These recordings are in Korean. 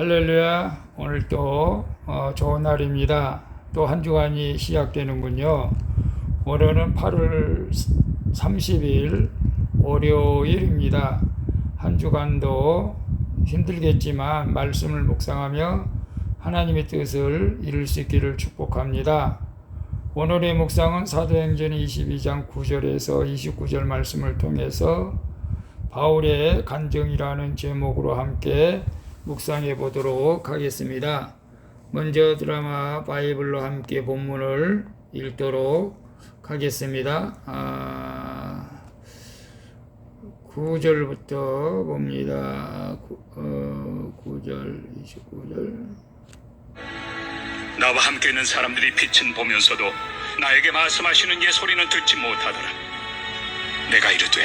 할렐루야. 오늘 또 어, 좋은 날입니다. 또 한 주간이 시작되는군요. 오늘은 8월 30일 월요일입니다. 한 주간도 힘들겠지만 말씀을 묵상하며 하나님의 뜻을 이룰 수 있기를 축복합니다. 오늘의 묵상은 사도행전 22장 9절에서 29절 말씀을 통해서 바울의 간정이라는 제목으로 함께 묵상해 보도록 하겠습니다. 먼저 드라마 바이블로 함께 본문을 읽도록 하겠습니다. 아, 9절부터 봅니다. 구, 어, 9절, 29절. 나와 함께 있는 사람들이 빛은 보면서도 나에게 말씀하시는 예 소리는 듣지 못하더라. 내가 이르되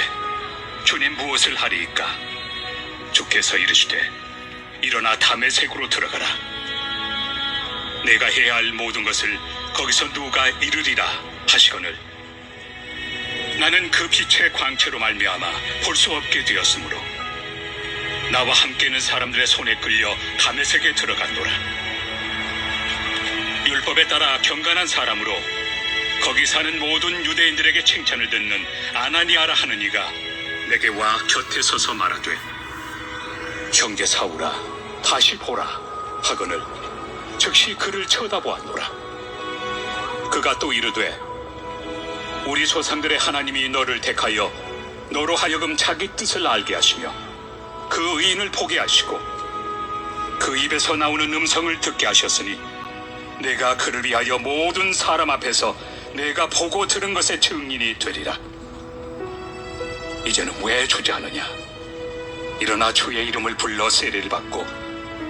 주님 무엇을 하리이까? 주께서 이르시되 일어나 담의색으로 들어가라. 내가 해야 할 모든 것을 거기서 누가 이르리라 하시거늘 나는 그 빛의 광채로 말미암아 볼 수 없게 되었으므로 나와 함께 있는 사람들의 손에 끌려 담의색에 들어갔노라. 율법에 따라 경건한 사람으로 거기 사는 모든 유대인들에게 칭찬을 듣는 아나니아라 하는 이가 내게 와 곁에 서서 말하되 형제 사울아 다시 보라 하거늘 즉시 그를 쳐다보았노라 그가 또 이르되 우리 조상들의 하나님이 너를 택하여 너로 하여금 자기 뜻을 알게 하시며 그 의인을 보게 하시고 그 입에서 나오는 음성을 듣게 하셨으니 내가 그를 위하여 모든 사람 앞에서 내가 보고 들은 것의 증인이 되리라. 이제는 왜 주저하느냐? 일어나 주의 이름을 불러 세례를 받고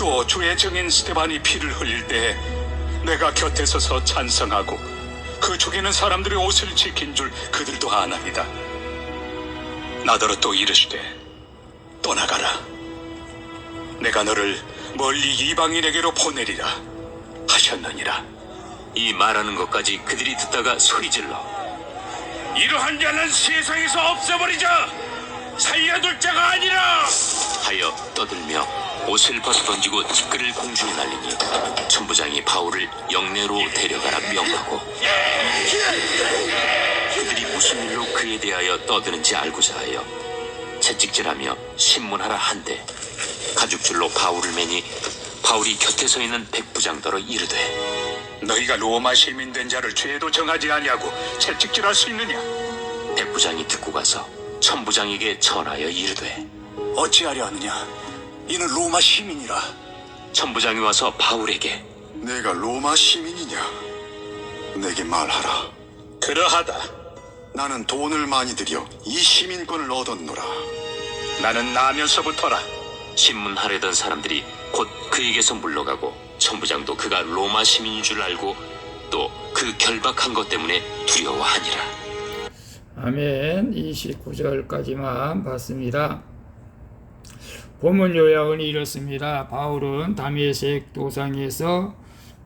또 주의 증인 스테반이 피를 흘릴 때에 내가 곁에 서서 찬성하고 그 죽이는 사람들의 옷을 지킨 줄 그들도 아나이다 나더러 또 이르시되 떠나가라 내가 너를 멀리 이방인에게로 보내리라 하셨느니라. 이 말하는 것까지 그들이 듣다가 소리질러 이러한 자는 세상에서 없애버리자. 살려둘 자가 아니라. 하여 떠들며 옷을 벗어 던지고 티끌을 공중에 날리니 천부장이 바울을 영내로 데려가라 명하고 그들이 무슨 일로 그에 대하여 떠드는지 알고자 하여 채찍질하며 신문하라 한데 가죽줄로 바울을 매니 바울이 곁에 서 있는 백부장더러 이르되 너희가 로마 시민 된 자를 죄도 정하지 아니하고 채찍질할 수 있느냐? 백부장이 듣고 가서 천부장에게 전하여 이르되 어찌하려 하느냐? 이는 로마 시민이라. 천부장이 와서 바울에게 내가 로마 시민이냐? 내게 말하라. 그러하다. 나는 돈을 많이 들여 이 시민권을 얻었노라. 나는 나면서부터라. 신문하려던 사람들이 곧 그에게서 물러가고 천부장도 그가 로마 시민인 줄 알고 또 그 결박한 것 때문에 두려워하니라. 아멘. 29절까지만 봤습니다. 본문 요약은 이렇습니다. 바울은 다메섹 도상에서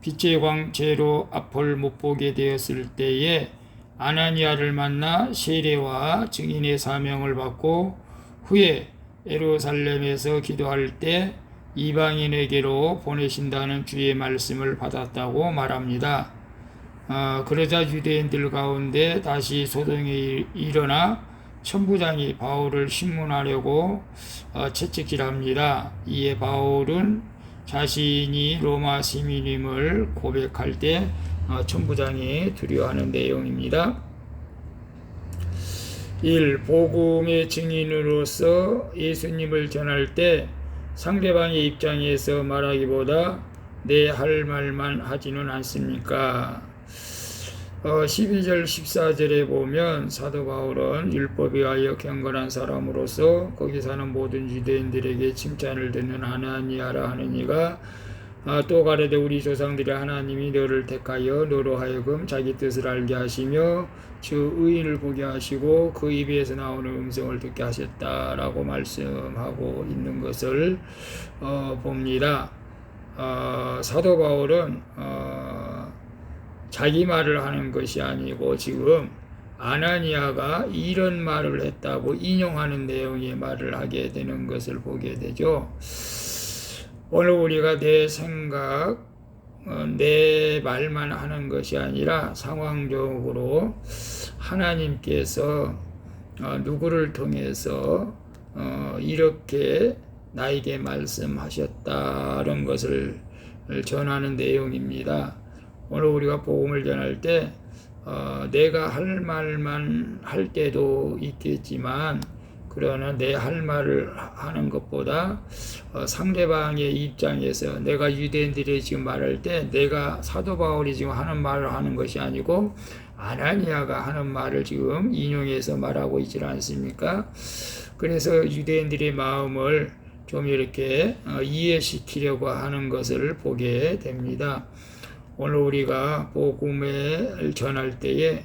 빛의 광채로 앞을 못 보게 되었을 때에 아나니아를 만나 세례와 증인의 사명을 받고 후에 예루살렘에서 기도할 때 이방인에게로 보내신다는 주의 말씀을 받았다고 말합니다. 어, 그러자 유대인들 가운데 다시 소동이 일어나 천부장이 바울을 신문하려고 어, 채찍질합니다. 이에 바울은 자신이 로마 시민임을 고백할 때 어, 천부장이 두려워하는 내용입니다. 1. 복음의 증인으로서 예수님을 전할 때 상대방의 입장에서 말하기보다 내 할 말만 하지는 않습니까? 어, 12절 14절에 보면 사도 바울은 율법에 하여 경건한 사람으로서 거기 사는 모든 유대인들에게 칭찬을 듣는 하나니아라 하는 이가 아, 또 가라되 우리 조상들이 하나님이 너를 택하여 너로 하여금 자기 뜻을 알게 하시며 주 의인을 보게 하시고 그 입에서 나오는 음성을 듣게 하셨다라고 말씀하고 있는 것을 어, 봅니다. 어, 사도 바울은 어, 자기 말을 하는 것이 아니고 지금 아나니아가 이런 말을 했다고 인용하는 내용의 말을 하게 되는 것을 보게 되죠. 오늘 우리가 내 생각, 어, 내 말만 하는 것이 아니라 상황적으로 하나님께서 어, 누구를 통해서 어, 이렇게 나에게 말씀하셨다는 것을 전하는 내용입니다. 오늘 우리가 복음을 전할 때 어, 내가 할 말만 할 때도 있겠지만 그러나 내 할 말을 하는 것보다 어, 상대방의 입장에서 내가 유대인들이 지금 말할 때 내가 사도 바울이 지금 하는 말을 하는 것이 아니고 아나니아가 하는 말을 지금 인용해서 말하고 있지 않습니까? 그래서 유대인들의 마음을 좀 이렇게 어, 이해시키려고 하는 것을 보게 됩니다. 오늘 우리가 복음을 전할 때에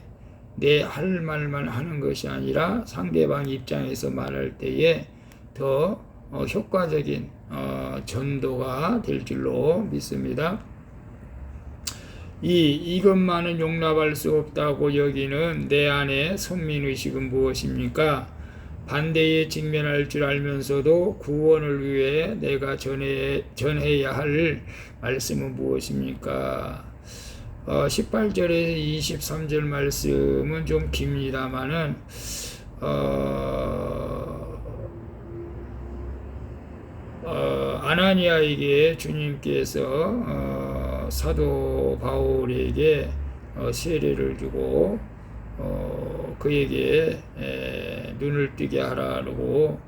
내 할 말만 하는 것이 아니라 상대방 입장에서 말할 때에 더 어, 효과적인 어, 전도가 될 줄로 믿습니다. 이 이것만은 용납할 수 없다고 여기는 내 안에 선민의식은 무엇입니까? 반대에 직면할 줄 알면서도 구원을 위해 내가 전해, 전해야 할 말씀은 무엇입니까? 어, 18절에서 23절 말씀은 좀 깁니다만은 어, 어, 아나니아에게 주님께서 어, 사도 바울에게 어, 세례를 주고 어, 그에게 에, 눈을 뜨게 하라고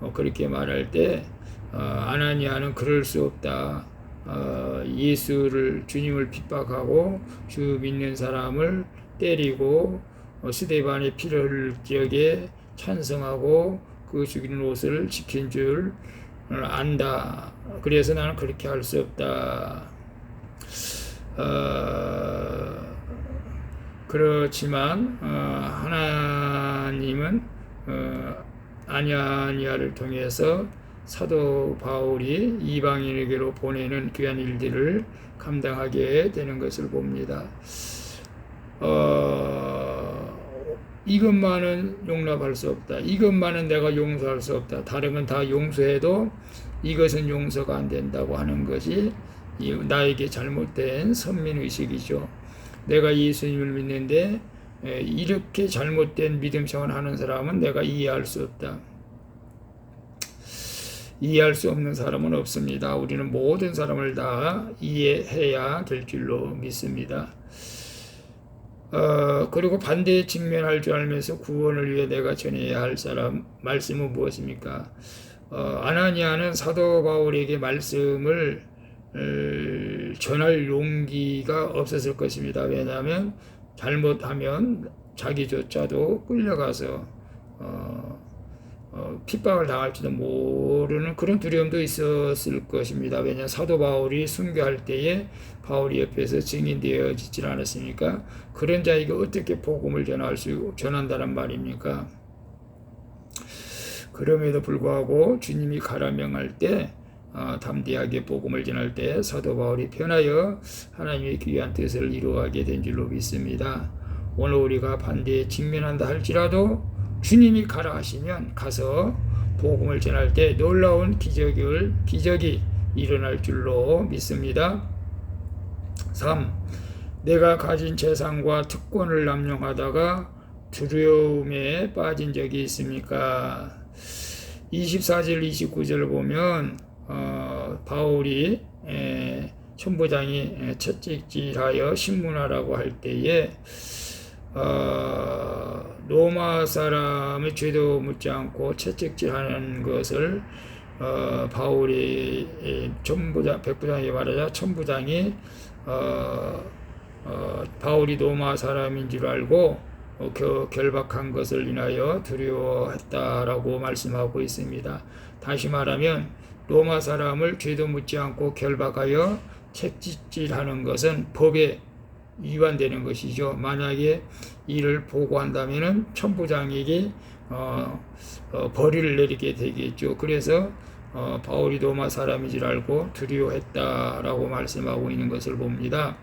어, 그렇게 말할 때 어, 아나니아는 그럴 수 없다. 어, 예수를 주님을 핍박하고 주 믿는 사람을 때리고 어, 스데반의 피를 흘릴 지역에 찬성하고 그 죽이는 옷을 지킨 줄 안다. 그래서 나는 그렇게 할 수 없다. 어, 그렇지만 어, 하나님은 어, 아냐니아를 통해서 사도 바울이 이방인에게로 보내는 귀한 일들을 감당하게 되는 것을 봅니다. 어, 이것만은 용납할 수 없다. 이것만은 내가 용서할 수 없다. 다른 건 다 용서해도 이것은 용서가 안 된다고 하는 것이 나에게 잘못된 선민의식이죠. 내가 예수님을 믿는데 이렇게 잘못된 믿음 생활하는 사람은 내가 이해할 수 없다. 이해할 수 없는 사람은 없습니다. 우리는 모든 사람을 다 이해해야 될 줄로 믿습니다. 어, 그리고 반대에 직면할 줄 알면서 구원을 위해 내가 전해야 할 사람 말씀은 무엇입니까? 어, 아나니아는 사도 바울에게 말씀을 을, 전할 용기가 없었을 것입니다. 왜냐하면 잘못하면 자기조차도 끌려가서 어, 어, 핍박을 당할지도 모르는 그런 두려움도 있었을 것입니다. 왜냐 사도 바울이 순교할 때에 바울이 옆에서 증인되어지질 않았으니까 그런 자에게 어떻게 복음을 전할 수 전한다는 말입니까? 그럼에도 불구하고 주님이 가라 명할 때 어, 담대하게 복음을 전할 때 사도 바울이 편하여 하나님의 귀한 뜻을 이루어가게 된 줄로 믿습니다. 오늘 우리가 반대에 직면한다 할지라도 주님이 가라 하시면 가서 복음을 전할 때 놀라운 기적을 기적이 일어날 줄로 믿습니다. 3. 내가 가진 재산과 특권을 남용하다가 두려움에 빠진 적이 있습니까? 24절 29절을 보면 어, 바울이 에, 천부장이 채찍질하여 신문하라고 할 때에 어, 로마 사람의 죄도 묻지 않고 채찍질하는 것을 어, 바울이 천부장 백부장이 말하자 천부장이 어, 어, 바울이 로마 사람인 줄 알고 어, 겨, 결박한 것을 인하여 두려워했다라고 말씀하고 있습니다. 다시 말하면 로마 사람을 죄도 묻지 않고 결박하여 채찍질하는 것은 법에 위반되는 것이죠. 만약에 이를 보고한다면은 천부장에게 어, 어, 벌이를 내리게 되겠죠. 그래서 어, 바울이 로마 사람인 줄 알고 두려워했다라고 말씀하고 있는 것을 봅니다.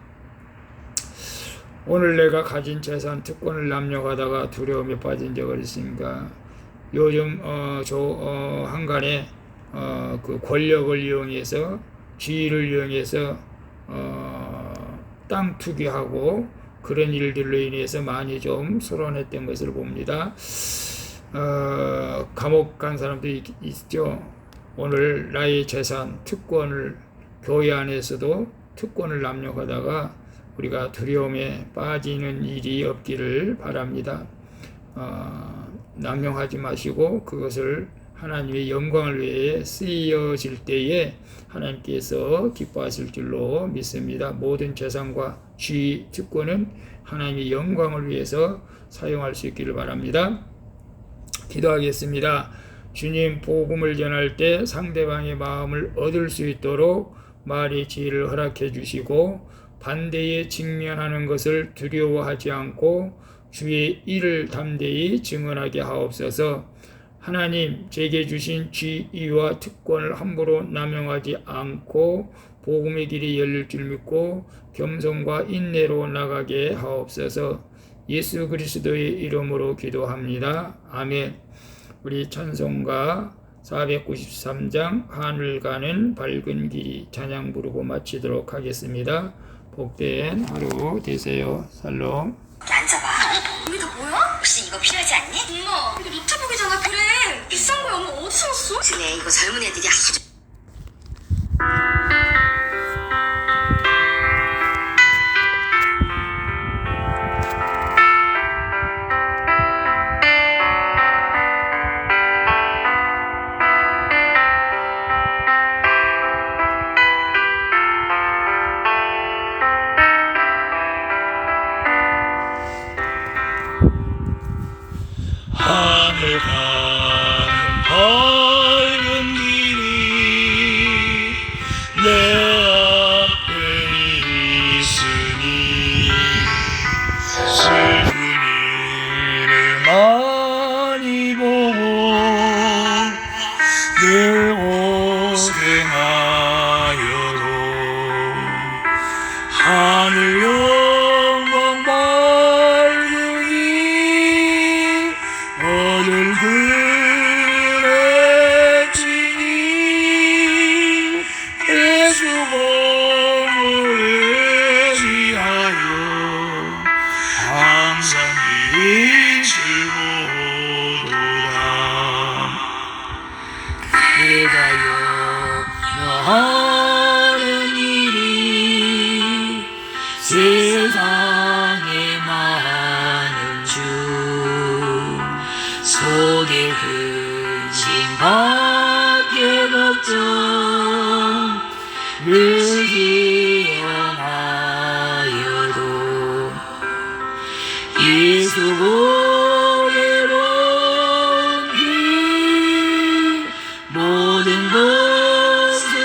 오늘 내가 가진 재산 특권을 남용하다가 두려움에 빠진 적은 있습니까? 요즘 어, 저 어, 한간에 어, 그 권력을 이용해서 지위를 이용해서 어, 땅 투기하고 그런 일들로 인해서 많이 좀 소란했던 것을 봅니다. 어, 감옥 간 사람도 있, 있죠. 오늘 나의 재산 특권을 교회 안에서도 특권을 남용하다가 우리가 두려움에 빠지는 일이 없기를 바랍니다. 어, 남용하지 마시고 그것을 하나님의 영광을 위해 쓰여질 때에 하나님께서 기뻐하실 줄로 믿습니다. 모든 재산과 쥐 특권은 하나님의 영광을 위해서 사용할 수 있기를 바랍니다. 기도하겠습니다. 주님 복음을 전할 때 상대방의 마음을 얻을 수 있도록 말의 지혜를 허락해 주시고 반대에 직면하는 것을 두려워하지 않고 주의 일을 담대히 증언하게 하옵소서. 하나님 제게 주신 지위와 특권을 함부로 남용하지 않고 복음의 길이 열릴 줄 믿고 겸손과 인내로 나가게 하옵소서. 예수 그리스도의 이름으로 기도합니다. 아멘. 우리 찬송가 493장 하늘 가는 밝은 길이 찬양 부르고 마치도록 하겠습니다. 복된 하루 되세요. 살롬. 앉아봐. 이게 다 뭐야? 혹시 이거 필요하지 않니? 엄마, 이거 노트북이잖아. 그래. 샀어? 그래, 이거 젊은 애들이 아주 하늘 가 늘 희양하여도 예수고리로 그 모든 것을